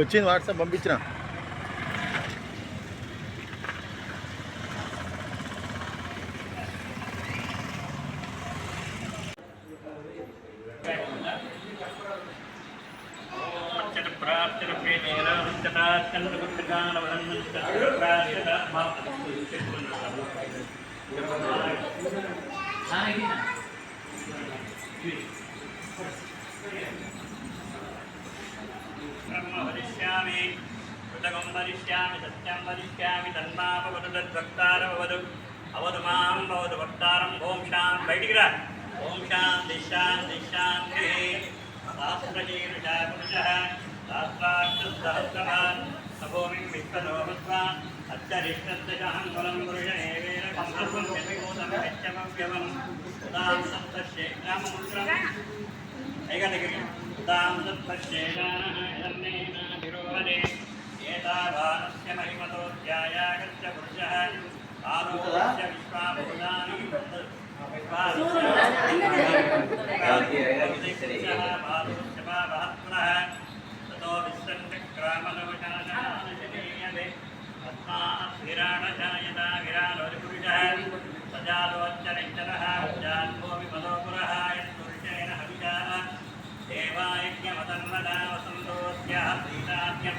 వచ్చింది వాట్సాప్ పంపించిన Thank you. వదిష్యామి కృతకం వదిష్యామి సత్యం వదిష్యామి తన్మాపవదు తద్భక్తారవదు అవదు మాం భవదు భక్తారం ఓం శాం బయటికి రా. ఓం శాంతి శాంతి శాంతి. శాస్త్రజీరుషా పురుష శాస్త్రార్థసహస్రవాన్ సభూమిం విశ్వలోహస్వాన్ అత్యరిష్టం పురుష ఏవేన సంసర్వం వ్యభిభూతం నిత్యమవ్యవం ఉదాం సప్తశేఖరామముద్రం ऐका దగ్గరికి. ఉదాం తత్పశ్యేనాభిరోహరే ఏతావానస్య మహిమతో ధ్యాయాగచ్చ పురుషः ఆలోక్య విశ్వాభూతాని తతో విశ్రంచక్రామలవశాసనానశనీయతే తస్మాత్ విరాణజాయత విరాలోపురుషः సజాలోచ్చరిచరः జాన్భో విమలోపురः యత్పురుషేణ హవిషాः దేవాయజ్ఞమతన్మదా వసంతోస్యాः ప్రీతాజ్ఞం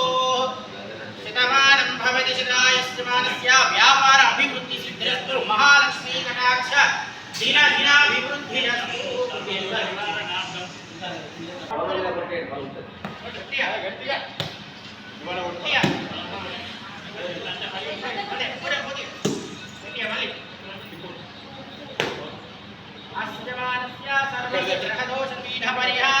శతాయస్మానస్య వ్యాపార అభివృద్ధి సిద్ధిరస్తు మహాలక్ష్మీ కటాక్ష దిన దినాభివృద్ధిరస్తు గట్టిగా, గట్టిగా. గట్టిగా. అదే, పీఠ పరిహార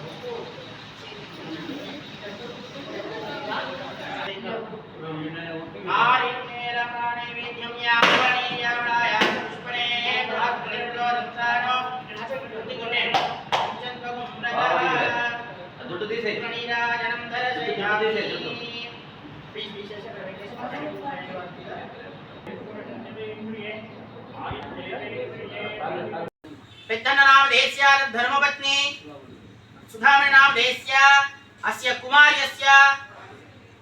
దుడ్డు తీసేయ్. నీరాజనం దుడ్డు తీసేయ్, దుడ్డు. పెద్దన్న నామధేస్య ధర్మపత్ని సుధామణి నామధేస్య అస్య కుమార్యస్య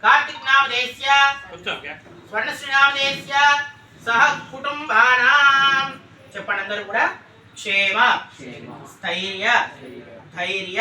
కార్తిక్ నామధేస్య స్వర్ణశ్రీ నామధేస్య సహ కుటుంబానాం చెప్పండి అందరూ కూడా క్షేమ స్థైర్య ధైర్య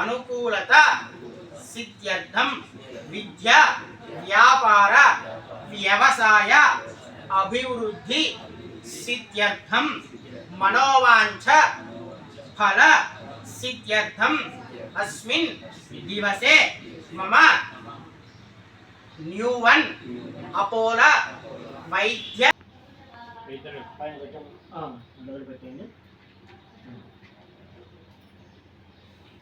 అనుకూలత సిద్ధ్యర్థం విద్య వ్యాపార వ్యవసాయ అభివృద్ధి సిద్ధ్యర్థం మనోవాంఛ ఫల సిద్ధ్యర్థం అస్మిన్ దివసే మమ న్యూవన్ అపోల వైద్య. ఓం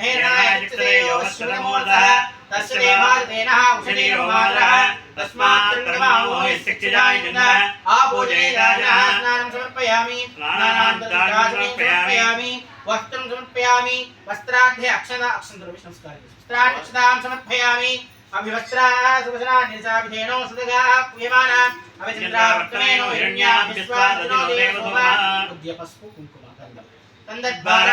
अहेनायत्रयोश्रुतमूर्धः तस्य देवादेनः उषणीरोमालः तस्मात् प्रमाहोयशिक्षिजाय जन्मः आपूजने दानः स्नानं समर्पयामि। स्नानानन्तरं समर्पयामि। वस्त्रं समर्पयामि। वस्त्रार्थे अक्षता अक्षन्तरपि संस्कारः वस्त्रार्थक्षतां समर्पयामि। अभिवस्त्राः सुवसनान्यसाभिधेनो सुदगाः क्रियमाणा अभिचन्द्रावर्तनेनो हिरण्या विश्वादनो देवभूमा उद्यपस्पु कुङ्कुमा तन्दद्वारा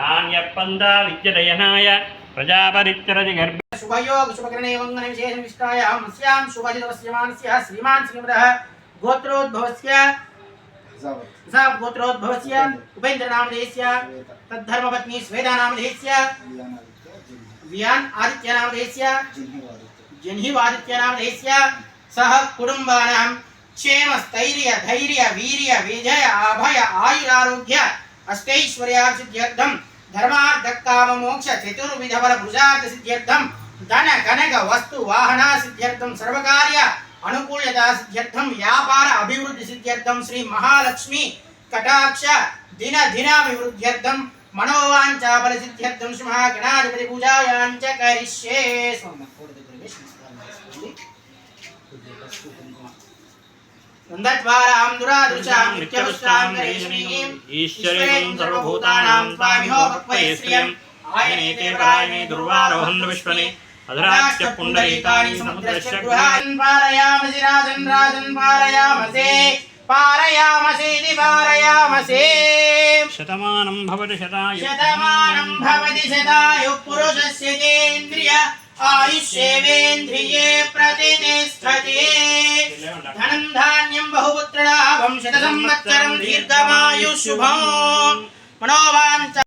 नान्यपन्द विद्यदयनाय शुभयोग शुभकरणे शुभजितवस्यमानस्य श्रीमान् श्रीमदः गोत्रोद्भवस्य गोत्रोद्भवस्य तद्धर्मपत्नी सह क्षेम स्थैर्य धैर्य वीर्य विजय अभय आयुरारोग्य अष्टैश्वर्याभिवृद्ध्यर्थं జన్హివాదిత్యనామధేయస్య ధర్మార్థ కామ మోక్ష చతుర్విధ బల భుజార్థ సిద్ధ్యర్థం ధన కనక వస్తు వాహన సిద్ధ్యర్థం సర్వకార్య సిద్ధ్యర్థం వ్యాపార అభివృద్ధి సిద్ధ్యర్థం శ్రీ మహాలక్ష్మి కటాక్ష దిన మనోవాంఛా బల సిద్ధ్యర్థం శ్రీ మహాగణాధిపతి పూజాయాంచ కరిష్యే. స్వామి దురాదృశాం నిత్యపుష్టాం కరేష్మీం ఈశ్వరీం సర్వభూతానాం తామిహో భక్వయే శ్రియం ఆయనేతే పరాయణే దుర్వారోహన్ విశ్వనే అధరాశ్చ పుండరీకాని సముద్రశ్చ గృహాన్ పారయామసి రాజన్ రాజన్ పారయామసే పారయామసేది పారయామసే శతమానం భవతి శతాయ శతమానం భవతి శతాయు పురుషస్య తేంద్రియ आयुष्येवेन्द्रिये प्रतिनिष्ठते। धनं धान्यं बहुपुत्रलाभं शतसंवत्सरं दीर्घमायुः शुभम् मनोवाञ्च